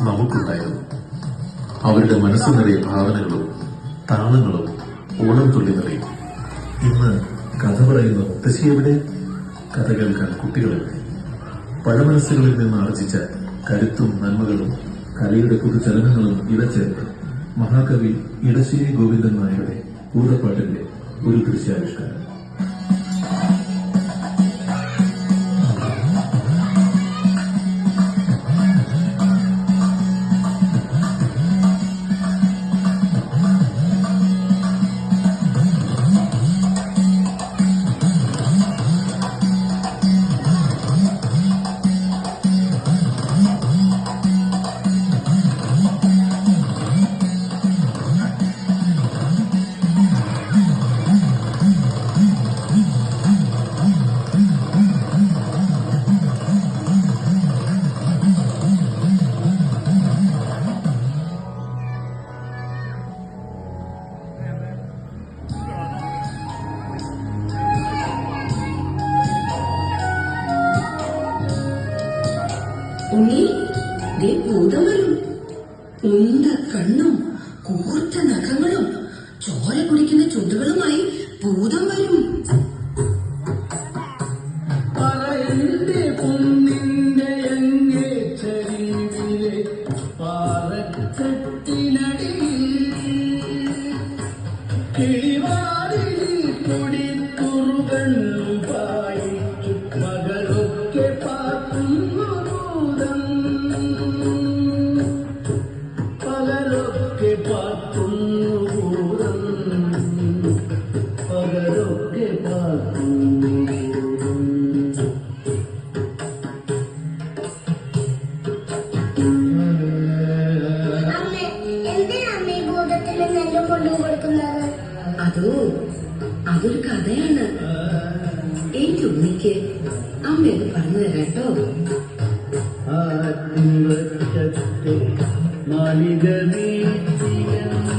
നമുക്കുണ്ടായിരുന്നു അവരുടെ മനസ്സ് നിറയെ ഭാവനകളും താളങ്ങളും ഓണം തുള്ളി നിറയും. ഇന്ന് കഥ പറയുന്ന മുത്തശ്ശി എവിടെ? കഥ കേൾക്കാൻ കുട്ടികളെവിടെ പഴമനസ്സുകളിൽ നിന്ന് ആർജിച്ച കരുത്തും നന്മകളും കലയുടെ പുതുചലനങ്ങളും ഇടചേർത്ത് മഹാകവി ഇടശ്ശേരി ഗോവിന്ദൻ നായരുടെ പൂതപ്പാട്ടിന്റെ ഒരു ദൃശ്യാവിഷ്കാരം. ഉണ്ണി ദേ ഭൂതം വരും ഉണ്ട കണ്ണും കൂർത്ത നഖങ്ങളും. ചോര കുടിക്കുന്ന ചുണ്ടുകളുമായി ഭൂതം വരും. ചരിവിലെ പാറക്കെട്ടിനടിയിൽ അമ്മയൊന്ന് പറഞ്ഞു തരാട്ടോ ആറ്റിൻവറ്റത്തെ മാളിക വീട്ടിലെന്നാറ്റു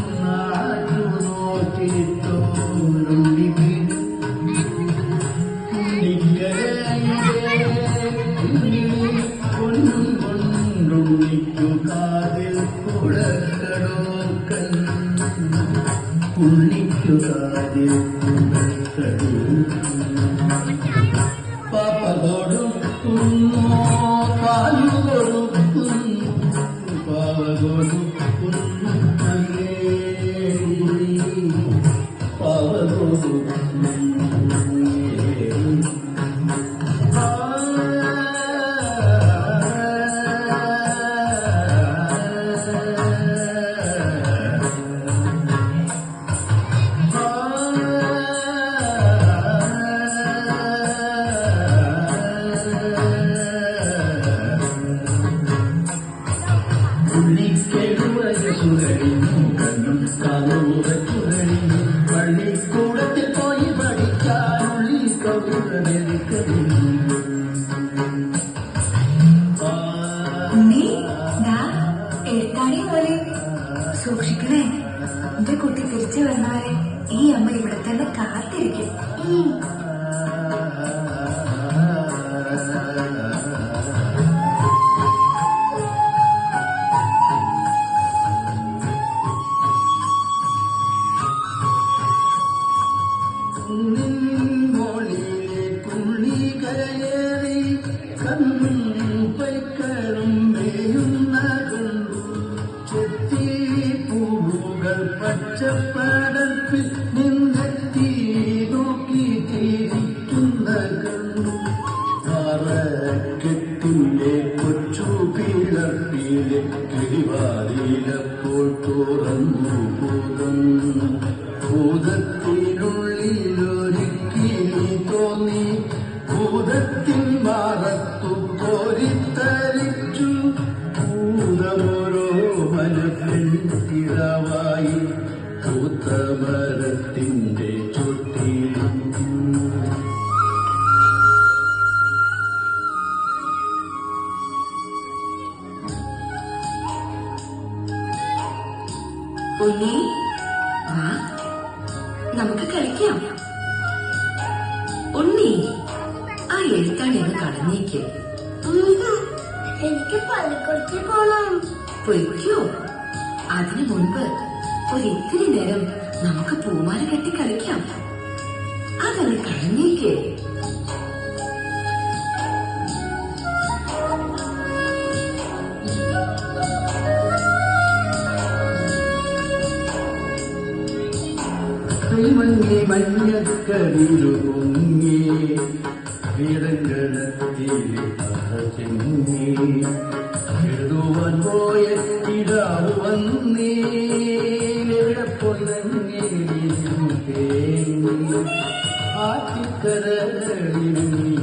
നോക്കിത്തോണ്ടുണ്ടി പൊന്നും സൂക്ഷിക്കണേ എന്റെ കുട്ടി തിരിച്ചു വരുന്നവരെ ഈ അമ്മ ഇവിടെ തന്നെ കാത്തിരിക്കും khắp പൂത്തമരത്തിന്റെ ചുട്ടിലും. ഉണ്ണി ആ നമുക്ക് കളിക്കാം. ഉണ്ണി ആ എഴുത്താണ് എന്ന് കളഞ്ഞേക്ക് എനിക്ക് പള്ളിക്കുടത്തിൽ പോണം. പൊയ്ക്കോ. അതിനു മുൻപ് ഒരിത്തിരി നേരം നമുക്ക് പൂമാല കെട്ടി കളിക്കാം അതങ്ങ് വീരങ്ങളത്തിലെ ചെങ്ങി എഴുതുവാൻ പോയ ഇടാവ് വന്നേ. എവിടെ പോയി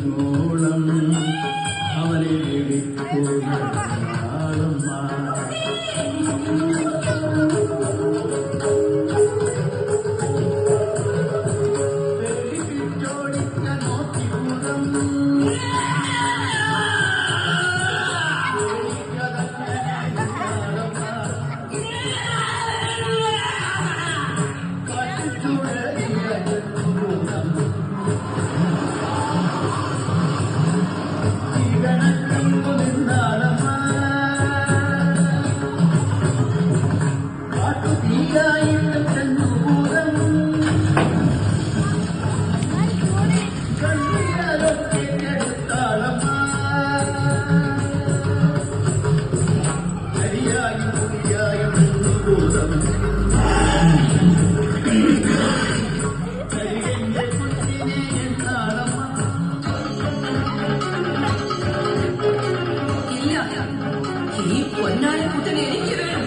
പൊന്നാലക്കുട്ടനെ എനിക്ക് വേണം.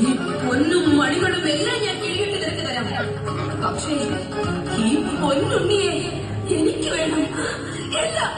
ഈ പൊന്നും മണികളും എല്ലാം ഞാൻ കീഴിട്ട് നിനക്ക് തരാം. പക്ഷേ ഈ പൊന്നുണ്ണിയെ എനിക്ക് വേണം. എല്ലാം